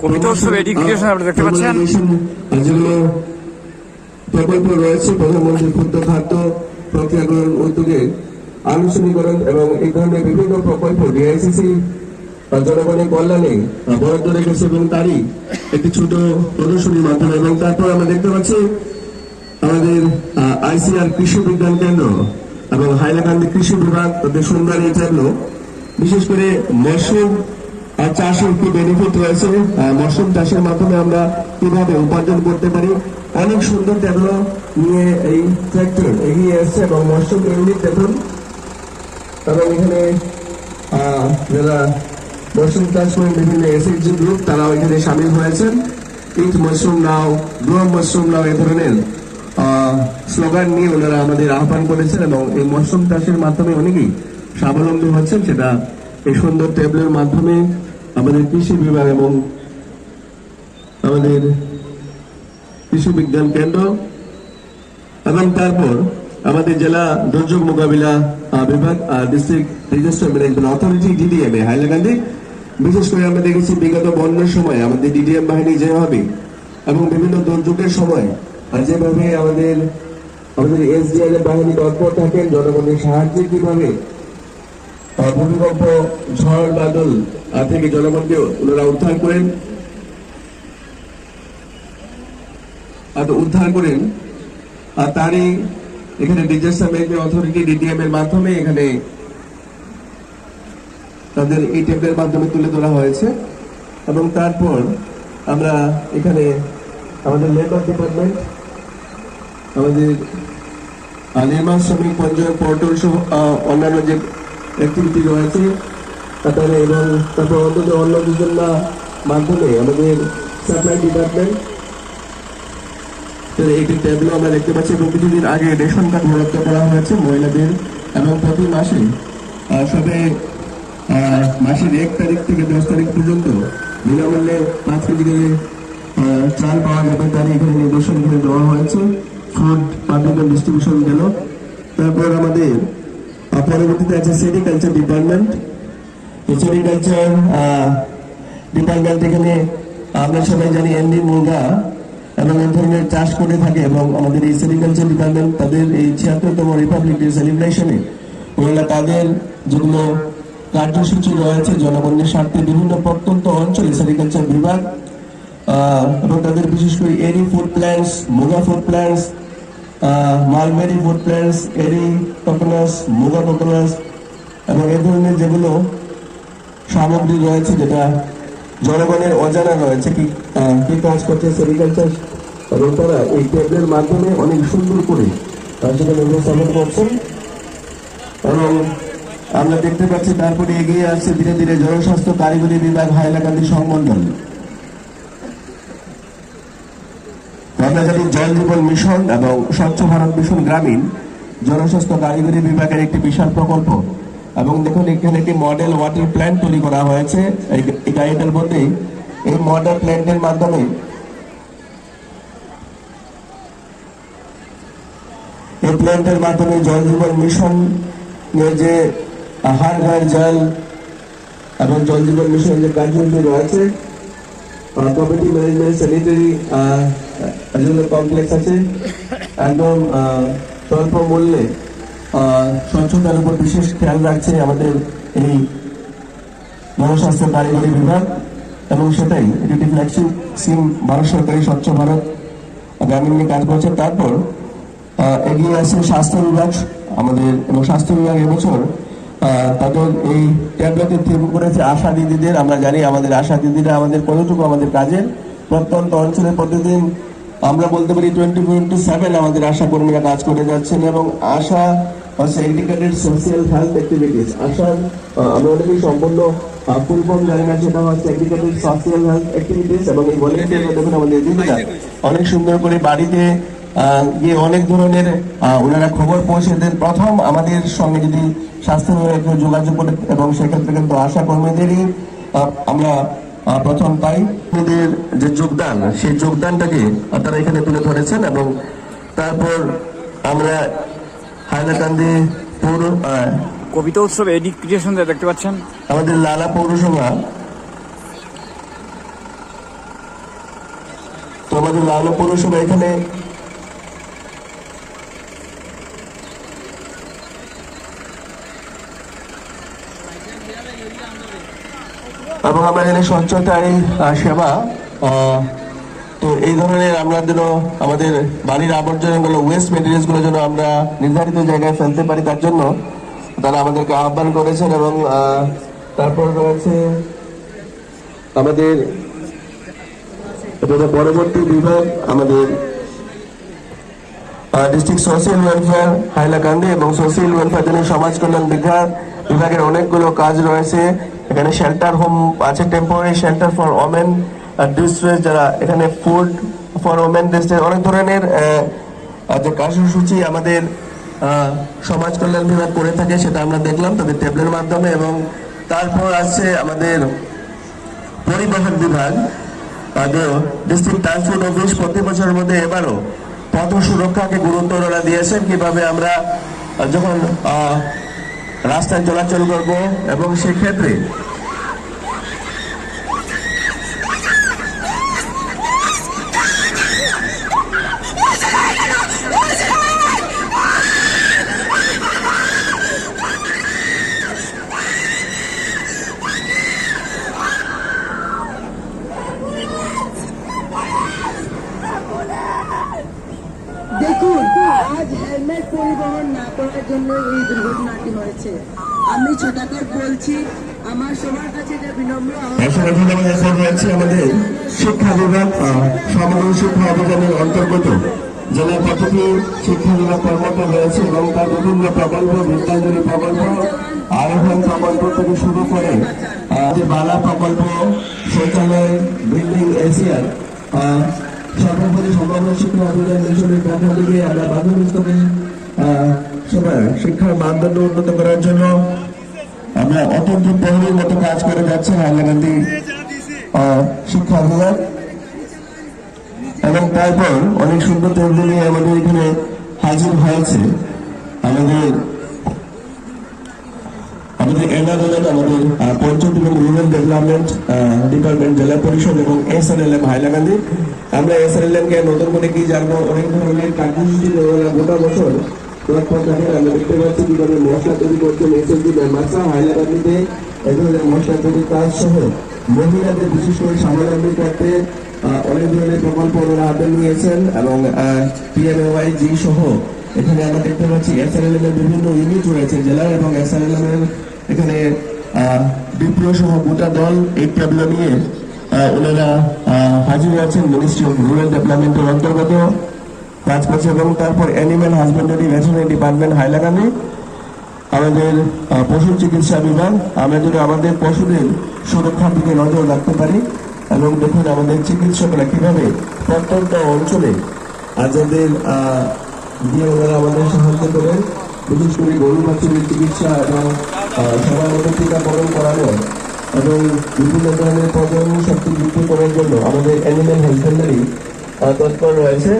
কবিতা উৎসব education আপনি দেখতে পাচ্ছেন? যেগুলো প্রকল্প রয়েছে প্রধানমন্ত্রী ক্ষুদ্র খাদ্য প্রক্রিয়াকরণ উদ্যোগে আনুষ্ঠানিকরণ এবং এই ধরনের বিভিন্ন প্রকল্প ডিআইসিসি জনগণের কল্যাণে বরাদ্দ রেখেছে এবং তারই একটি ছোট প্রদর্শনীর মাধ্যমে। এবং তারপর আমরা দেখতে পাচ্ছি আমাদের আইসিআর কৃষি বিজ্ঞান কেন্দ্র এবং হাইলাকান্দি কৃষি বিভাগ তাদের সুন্দর এই বিশেষ করে মশরুম চাষের কি বেনিফিট রয়েছে? মশরুম চাষের মাধ্যমে আমরা কীভাবে উপার্জন করতে পারি? অনেক সুন্দর ট্যাবলো নিয়ে এই ট্র্যাক্টর এগিয়ে এসছে এবং মশরুম ইউনিট দেখুন এবং এখানে যারা মশরুম চাষ করেন বিভিন্ন এসএইচজি গ্রুপ তারাও এখানে সামিল হয়েছেন। Eat mushroom now grow mushroom now, এ ধরনের স্লোগান নিয়ে ওনারা আমাদের আহ্বান করেছেন এবং এই মশরুম চাষের মাধ্যমে অনেকেই স্বাবলম্বী হচ্ছেন। সেটা এই সুন্দর টেবলের মাধ্যমে আমাদের কৃষি বিভাগ এবং আমাদের কৃষি বিজ্ঞান কেন্দ্র এবং তারপর আমাদের জেলা দুর্যোগ মোকাবিলা বিভাগ district disaster management authority Hailakandi বিশেষ করে আমরা দেখেছি বিগত বন্যার সময় আমাদের ডিডিএম বাহিনী যেভাবে এবং বিভিন্ন দুর্যোগের সময়, আর যেভাবে আমাদের আমাদের এসডিআই এর বাহিনী তৎপর থাকেন, জনগণের সাহায্যে কীভাবে ভূমিকম্প ঝড় বাদল থেকে জনগণকে ওনারা উদ্ধার করেন। উদ্ধার করেন। আর তারই এখানে ডিজাস্টার ম্যানেজমেন্ট অথরিটি ডিডিএম এর মাধ্যমে এখানে তাদের এই মাধ্যমে তুলে ধরা হয়েছে। এবং তারপর আমরা এখানে আমাদের লেবার ডিপার্টমেন্ট আমাদের নির্মাণ শ্রমিক পঞ্চায়েত পোর্টাল সহ অন্যান্য যে অ্যাক্টিভিটি রয়েছে। তারপরে এবং তারপর অন্তত অন্য যোজনা মাধ্যমে আমাদের সাপ্লাই ডিপার্টমেন্ট একটি আমরা দেখতে পাচ্ছি এবং কিছুদিন আগে রেশন কার্ড বরাদ্দ করা হয়েছে মহিলাদের এবং প্রতি মাসে সবে মাসের এক তারিখ থেকে দশ তারিখ পর্যন্ত বিনামূল্যে পাঁচ কেজি করে চাল পাওয়া যাবে তার এখানে নির্দেশন করে দেওয়া হয়েছে। ফুড পাবলিক ডিস্ট্রিবিউশন গেল। তারপর আমাদের পরবর্তীতে আছে সেরিকালচার ডিপার্টমেন্ট। সেরিকালচার ডিপার্টমেন্ট এখানে আমরা সবাই জানি এমনি মুগা এবং এই ধরনের চাষ করে থাকে এবং আমাদের এই সেরিকালচার ডিপার্টমেন্ট তাদের এই ছিয়াত্তরতম রিপাবলিক ডে সেলিব্রেশনে ওনারা তাদের যেগুলো কার্যসূচি রয়েছে জনগণের স্বার্থে বিভিন্ন প্রত্যন্ত অঞ্চলে সেরিকালচার বিভাগ এবং তাদের বিশেষ করে eri food plants muga food plants mulberry food plants eri cocoons muga কোকোনাস এবং এ ধরনের যেগুলো সামগ্রী রয়েছে যেটা জনগণের অজানা রয়েছে, কি কি কাজ করছে সেরিকালচার এবং তারা এই ট্যাবলের মাধ্যমে অনেক সুন্দর করে তার সেখানে উপস্থাপন করছেন। এবং আমরা দেখতে পাচ্ছি তারপরে এগিয়ে আসছে ধীরে ধীরে জনস্বাস্থ্য কারিগরি বিভাগ হাইলাকান্দি সংমন্ডল জানি জল জীবন মিশন এবং স্বচ্ছ ভারত মিশন গ্রামীণ জনস্বাস্থ্য কারিগরি বিভাগের একটি বিশাল প্রকল্প। এবং দেখুন, এখানে একটি মডেল ওয়াটার প্ল্যান্ট তৈরি করা হয়েছে। এই- গাড়িটার মধ্যেই এই মডেল প্ল্যান্টের মাধ্যমে এই প্ল্যান্টের মাধ্যমে জল জীবন মিশন যে হার ঘর জল এবং জল জীবন মিশনের যে কার্যক্রম রয়েছে কমিটি ম্যানেজমেন্ট স্যানিটারি যেগুলো কমপ্লেক্স আছে। একদম স্বল্প মূল্যে স্বচ্ছতার উপর বিশেষ খেয়াল রাখছে আমাদের এই জনস্বাস্থ্য কারিগরি বিভাগ। এবং সেটাই, এটি একটি ফ্ল্যাগশিপ সিম ভারত সরকারি স্বচ্ছ ভারত গ্রামীণ কাজ করছে। তারপর এগিয়ে আছে স্বাস্থ্য বিভাগ। আমাদের, এবং স্বাস্থ্য বিভাগ এবছর তাদের এই ট্যাবলেটের থিম করেছে আশা দিদিদের। আমরা জানি আমাদের আশা দিদিরা আমাদের কতটুকু আমাদের কাজের। প্রত্যন্ত অঞ্চলে প্রতিদিন আমরা বলতে পারি টোয়েন্টি ইন্টু সেভেন আমাদের আশা কর্মীরা কাজ করে যাচ্ছেন এবং আশা হচ্ছে educated social health activities ah, আমরা সম্পূর্ণ হচ্ছে হেলথ অ্যাক্টিভিটিস এবং অনেক সুন্দর করে বাড়িতে গিয়ে অনেক ধরনের ওনারা খবর পৌঁছে দেন। প্রথম আমাদের সঙ্গে যদি স্বাস্থ্য বিভাগে যোগাযোগ করে এবং সেক্ষেত্রে কিন্তু আশা কর্মীদেরই আমরা প্রথম পাই। ওদের যে যোগদান সেই যোগদানটাকে তারা এখানে তুলে ধরেছেন এবং তারপর আমরা হাইলাকান্দি পৌর আহ, কবিতা উৎসব এডুকেশন দেখতে পাচ্ছেন? আমাদের লালা পৌরসভা। তো আমাদের লালা পৌরসভা এখানে এবং আমরা এখানে স্বচ্ছতায় সেবা তো এই ধরনের আমরা যেন আমাদের বাড়ির আবর্জনাগুলো ওয়েস্ট মেটেরিয়ালসগুলো যেন আমরা নির্ধারিত জায়গায় ফেলতে পারি, তার জন্য তারা আমাদেরকে আহ্বান করেছেন এবং তারপর রয়েছে আমাদের পরবর্তী বিভাগ, আমাদের ডিস্ট্রিক্ট সোশ্যাল ওয়েলফেয়ার হাইলাকান্দি এবং সোশ্যাল ওয়েলফেয়ার জন্য সমাজ কল্যাণ বিভাগ, বিভাগের অনেকগুলো কাজ রয়েছে। এখানে শেল্টার হোম আছে temporary shelter for women distress যারা, এখানে ফুড ফর ওমেন ডিস্ট্রেস অনেক ধরনের যে কার্যসূচি আমাদের সমাজ কল্যাণ বিভাগ করে থাকে, সেটা আমরা দেখলাম তাদের ট্যাবলের মাধ্যমে এবং তারপর আছে আমাদের পরিবহন বিভাগ। ডিস্ট্রিক্ট ট্রান্সপোর্ট অফিস প্রতি বছরের মধ্যে এবারও পথ সুরক্ষাকে গুরুত্ব দিয়েছেন কীভাবে আমরা যখন রাস্তায় চলাচল করব এবং সেক্ষেত্রে দেখুন আজ হেলমেট পরিবহন না করার জন্য এই দুর্ঘটনাটি হয়েছে। আমি ছোটাকর বলছি, আমার সবার কাছে এটা বিনম্র এখন আমাদের রয়েছে আমাদের শিক্ষা বিভাগ সমগ্র শিক্ষা অভিযানের অন্তর্গত জেলা কতটি শিক্ষা বিভাগ কর্মরত রয়েছে এবং তার বিভিন্ন প্রকল্প, বিদ্যাঞ্জলি প্রকল্প, আরোহণ প্রকল্প থেকে শুরু করে যে বালা প্রকল্প, শৌচালয়, বিল্ডিং এশিয়ার সর্বোপরি সমগ্র শিক্ষা অভিযান মিশনের পক্ষ থেকে আমরা প্রাথমিক স্তরে সবার শিক্ষার মানদণ্ড উন্নত করার জন্য আমরা অত্যন্ত প্রহরীর মতো কাজ করে যাচ্ছি হাইলাকান্দি শিক্ষা বিভাগ এবং তারপর অনেক সুন্দর নিয়ে আমাদের এখানে হাজির হয়েছে। আমাদের আমাদের এনাদলের আমাদের পঞ্চায়েত এবং রুরাল ডেভেলপমেন্ট ডিপার্টমেন্ট জেলা পরিষদ এবং S N L M Hailakandi আমরা এস এন এল এম কে নতুন করে কি জানব? অনেক ধরনের কার্যসূচি গোটা বছর মশলা তৈরি করছেন এসএসজি মেম্বারসরা হাইলাকান্দিতে এই ধরনের মশলা তৈরির কাজ সহ মহিলাদের বিশেষ করে স্বাবলম্বী অনেক ধরনের প্রকল্প ওনারা হাতে নিয়েছেন এবং পিএমএওয়াই জি সহ এখানে আমরা দেখতে পাচ্ছি এসআরএলএম বিভিন্ন ইউনিট রয়েছে জেলার এবং এসআরএলএম এখানে বিপ্লব গোটা দল এই ট্যাবলো নিয়ে ওনারা হাজির আছেন মিনিস্ট্রি অফ রুরাল ডেভেলপমেন্টের অন্তর্গত। কাজ করছে এবং তারপর animal husbandry veterinary department Hailakandi. আমাদের পশু চিকিৎসা বিভাগ। আমরা যদি আমাদের পশুদের সুরক্ষার দিকে নজর রাখতে পারি, এবং দেখুন আমাদের চিকিৎসকরা কীভাবে প্রত্যন্ত অঞ্চলে আজাদের দিয়ে ওনারা আমাদের সাহায্য করেন। বিশেষ করে গরু বাছুরের চিকিৎসা এবং সবার মতো টিকাকরণ করানো এবং বিভিন্ন ধরনের প্রজন্ম শক্তি বৃদ্ধি করার জন্য আমাদের অ্যানিম্যাল হেলথেন্ডারি তৎপর রয়েছে।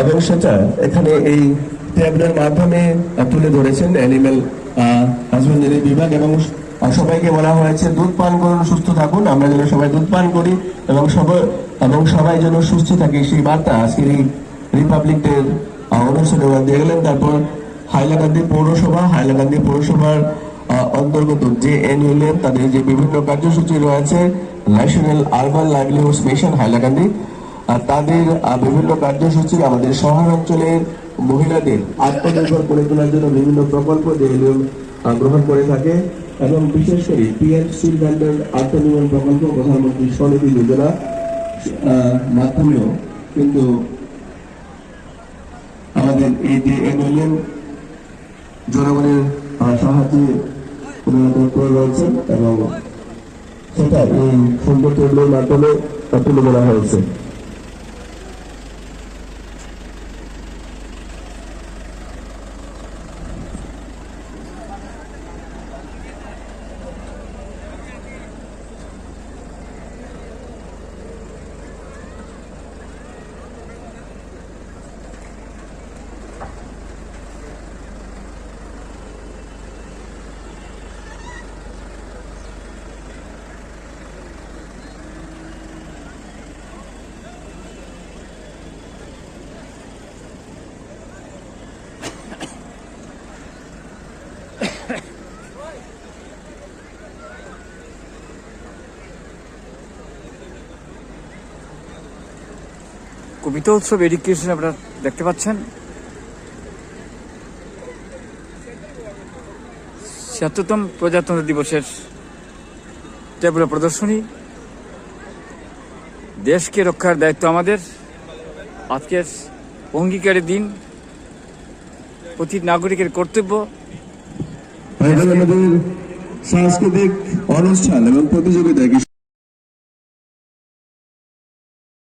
এবং সেটা এখানে এই ট্যাবলের মাধ্যমে তুলে ধরেছেন অ্যানিমেল হাজবেন্ডারি বিভাগ এবং সবাইকে বলা হয়েছে দুধ পান করুন, সুস্থ থাকুন। আমরা যেন সবাই দুধ পান করি এবং সবাই এবং সবাই যেন সুস্থ থাকে সেই বার্তা আজকের এই রিপাবলিক ডে অনুষ্ঠানে ওরা দিয়ে গেলেন। তারপর হাইলাকান্দি পৌরসভা, হাইলাকান্দি পৌরসভার অন্তর্গত যে এনইউএলএম তাদের যে বিভিন্ন কার্যসূচি রয়েছে national urban livelihood mission Hailakandi. তাদের বিভিন্ন কার্যসূচি আমাদের শহরাঞ্চলের মহিলাদের আত্মনির্ভর করে তোলার জন্য বিভিন্ন প্রকল্প গ্রহণ করে থাকে এবং বিশেষ করে পিএম স্টিল ব্যান্ডের আত্মনির্ভর প্রকল্প প্রধানমন্ত্রী স্বনিধি যোজনা মাধ্যমেও কিন্তু আমাদের এই যে এনএলএম জনগণের সাহায্যে রয়েছেন এবং সেটা এই সুন্দর মাধ্যমে তুলে ধরা হয়েছে। কবিতা উৎসব এডুকেশন আপনারা দেখতে পাচ্ছেন। ছিয়াত্তরতম প্রজাতন্ত্র দিবসের টেবুল প্রদর্শনী। দেশকে রক্ষার দায়িত্ব আমাদের। আজকের অঙ্গীকারের দিন। প্রতি নাগরিকের কর্তব্য। সাংস্কৃতিক অনুষ্ঠান এবং প্রতিযোগিতা